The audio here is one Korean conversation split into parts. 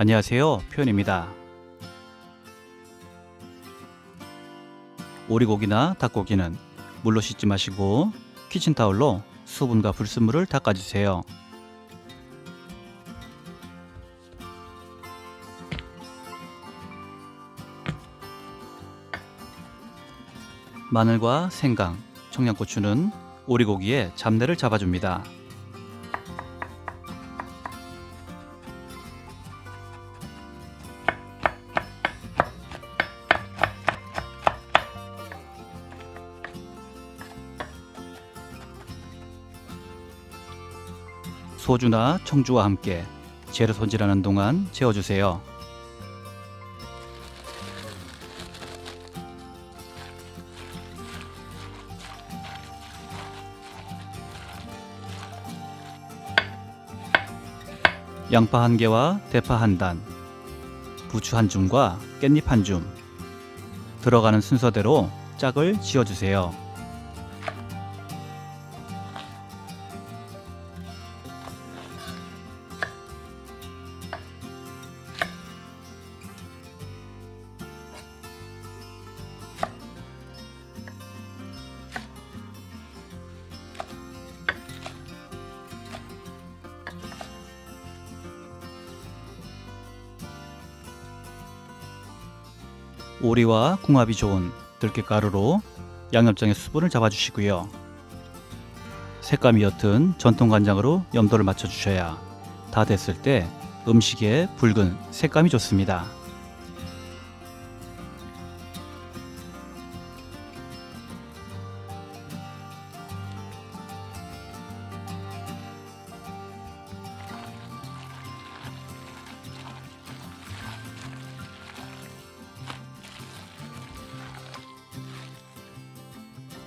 안녕하세요. 표현입니다. 오리고기나 닭고기는 물로 씻지 마시고 키친타올로 수분과 불순물을 닦아주세요. 마늘과 생강, 청양고추는 오리고기의 잡내를 잡아줍니다. 소주나 청주와 함께 재료 손질하는 동안 재워주세요. 양파 한 개와 대파 한 단, 부추 한 줌과 깻잎 한 줌. 들어가는 순서대로 짝을 지어주세요. 오리와 궁합이 좋은 들깨가루로 양념장의 수분을 잡아주시고요. 색감이 옅은 전통 간장으로 염도를 맞춰주셔야 다 됐을 때 음식에 붉은 색감이 좋습니다.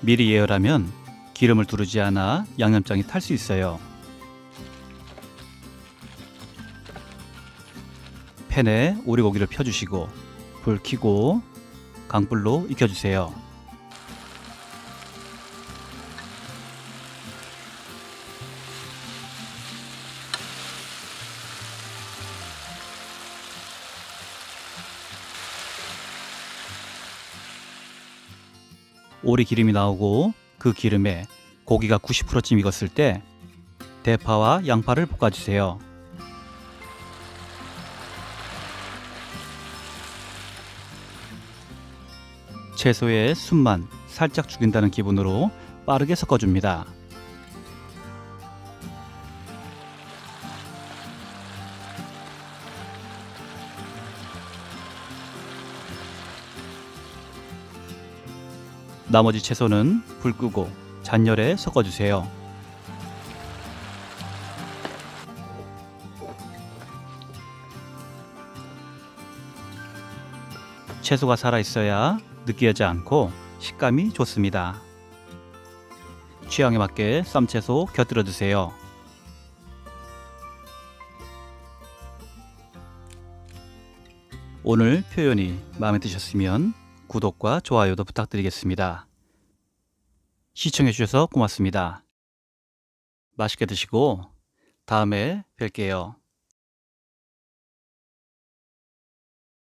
미리 예열하면 기름을 두르지 않아 양념장이 탈 수 있어요. 팬에 오리고기를 펴주시고 불 켜고 강불로 익혀주세요. 오리 기름이 나오고 그 기름에 고기가 90%쯤 익었을 때 대파와 양파를 볶아주세요. 채소의 숨만 살짝 죽인다는 기분으로 빠르게 섞어줍니다. 나머지 채소는 불 끄고 잔열에 섞어주세요. 채소가 살아있어야 느끼하지 않고 식감이 좋습니다. 취향에 맞게 쌈채소 곁들여 주세요. 오늘 표현이 마음에 드셨으면 구독과 좋아요도 부탁드리겠습니다. 시청해주셔서 고맙습니다. 맛있게 드시고 다음에 뵐게요.